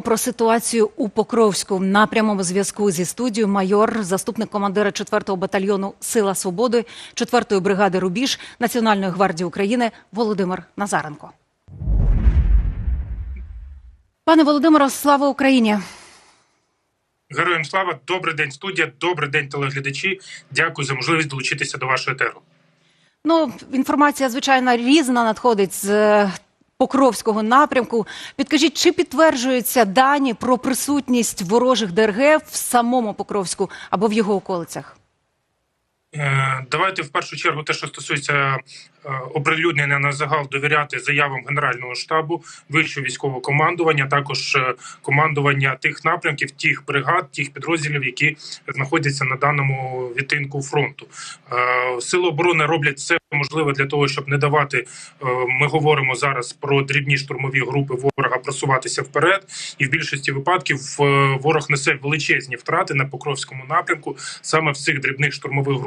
Про ситуацію у Покровську на прямому зв'язку зі студією майор, заступник командира 4-го батальйону Сила Свободи 4-ї бригади Рубіж Національної гвардії України Володимир Назаренко. Пане Володимиро, слава Україні! Героям слава, добрий день, студія, добрий день, телеглядачі. Дякую за можливість долучитися до вашого етеру. Ну, інформація, звичайно, різна надходить з е, Покровського напрямку. Підкажіть, чи підтверджуються дані про присутність ворожих ДРГ в самому Покровську або в його околицях? Е, Давайте в першу чергу те, що стосується оприлюднення на загал, довіряти заявам Генерального штабу, вищого військового командування, також е, командування тих напрямків, тих бригад, тих підрозділів, які знаходяться на даному відтинку фронту. Е, Сили оборони роблять все можливе для того, щоб не давати. е, Ми говоримо зараз про дрібні штурмові групи ворога просуватися вперед, і в більшості випадків е, ворог несе величезні втрати на Покровському напрямку саме в цих дрібних штурмових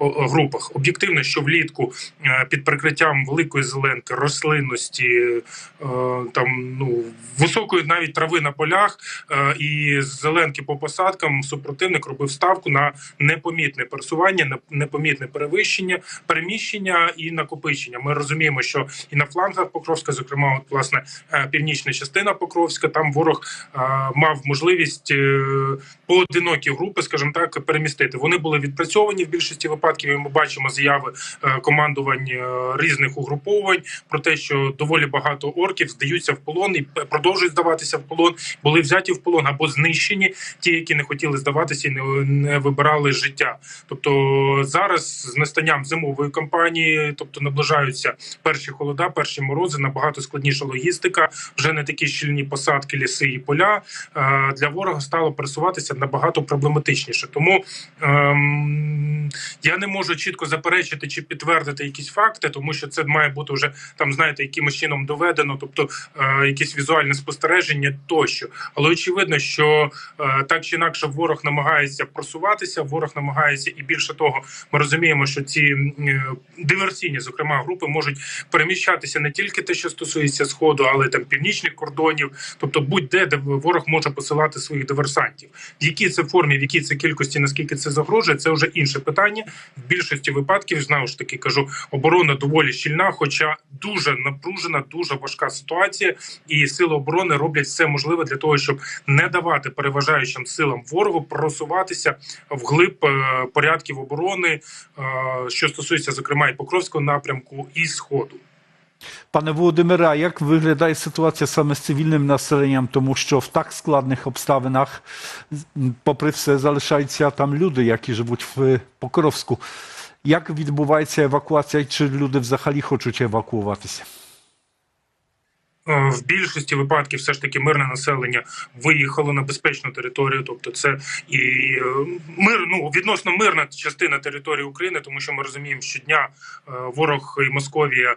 групах. Об'єктивно, що влітку е, під прикриттям великої зеленки, рослинності, е, там ну високої навіть трави на полях е, і зеленки по посадкам супротивник робив ставку на непомітне пересування, на непомітне перевищення, переміщення і накопичення. Ми розуміємо, що і на флангах Покровська, зокрема, от власне е, північна частина Покровська, там ворог мав можливість поодинокі групи, скажімо так, перемістити. Вони були відпрацьовані в більшості випадків. і Ми бачимо заяви командувань е, різних угруповань про те, що доволі багато орків здаються в полон і продовжують здаватися в полон. Були взяті в полон або знищені ті, які не хотіли здаватися і не, не вибирали життя. Тобто зараз з настанням зимової кампанії, тобто наближаються перші холода, перші морози, набагато складніша логістика, вже не такі щільні посадки, ліси і поля. Е, Для ворога стало пересуватися набагато проблематичніше. Тому ем, я не можу чітко заперечити чи підтвердити якісь факти, тому що це має бути вже там, знаєте, якимось чином доведено, тобто е, якісь візуальне спостереження тощо. Але очевидно, що е, так чи інакше ворог намагається просуватися, ворог намагається, і більше того, ми розуміємо, що ці е, диверсійні, зокрема, групи можуть переміщатися не тільки те, що стосується сходу, але там північних кордонів, тобто будь-де, де ворог може посилати своїх диверсантів. В якій це формі, в якій це кількості, наскільки це загрожує, це вже інше питання. В більшості випадків знову ж таки кажу, оборона доволі щільна, хоча дуже напружена, дуже важка ситуація, і сили оборони роблять все можливе для того, щоб не давати переважаючим силам ворогу просуватися вглиб е, порядків оборони, е, що стосується зокрема і Покровського напрямку, і сходу. Пане Володимире, а як виглядає ситуація саме з цивільним населенням, тому що в так складних обставинах, попри все, залишаються там люди, які живуть в Покровську. Як відбувається евакуація, чи люди взагалі хочуть евакуюватися? Е, В більшості випадків все ж таки мирне населення виїхало на безпечну територію, тобто це і е, мир, ну відносно мирна частина території України, тому що ми розуміємо, що щодня е, ворог і Московія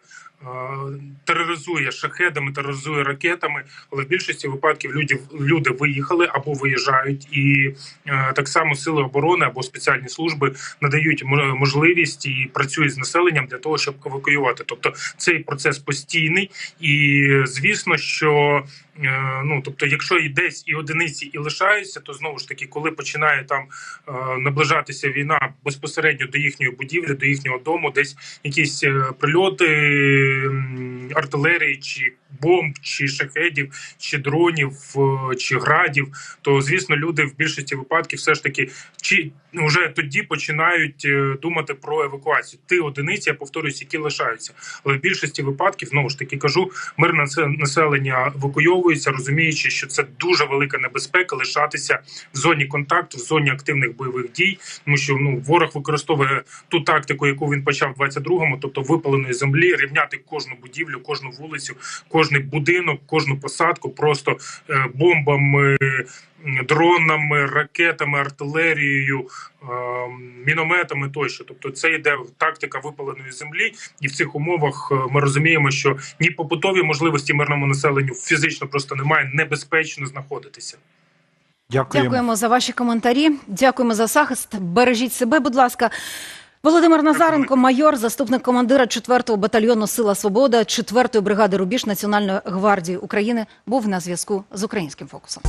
тероризує шахедами, тероризує ракетами, але в більшості випадків люди, люди виїхали або виїжджають, і е, так само сили оборони або спеціальні служби надають можливість і працюють з населенням для того, щоб евакуювати. Тобто цей процес постійний, і звісно, що е, ну тобто, якщо і десь і одиниці і лишаються, то знову ж таки, коли починає там е, наближатися війна безпосередньо до їхньої будівлі, до їхнього дому, десь якісь е, прильоти артилерії, чи бомб, чи шахедів, чи дронів, чи градів, то звісно, люди в більшості випадків все ж таки чи вже тоді починають е, думати про евакуацію. Ті одиниці, я повторюсь, які лишаються. Але в більшості випадків знову ж таки кажу, мирне насе- населення евакуйовується, розуміючи, що це дуже велика небезпека лишатися в зоні контакту, в зоні активних бойових дій, тому що ну ворог використовує ту тактику, яку він почав в 22-му, тобто випаленої землі, рівняти кожну будівлю, кожну вулицю, кожний будинок, кожну посадку, просто е, бомбами. Дронами, ракетами, артилерією, е, мінометами тощо, тобто це йде тактика випаленої землі, і в цих умовах е, ми розуміємо, що ні побутові можливості мирному населенню фізично просто немає небезпечно знаходитися. Дякуємо. Дякуємо за ваші коментарі. Дякуємо за захист. Бережіть себе, будь ласка. Володимир Назаренко, майор, заступник командира 4-го батальйону Сила Свобода 4-ї бригади Рубіж Національної гвардії України, був на зв'язку з українським фокусом.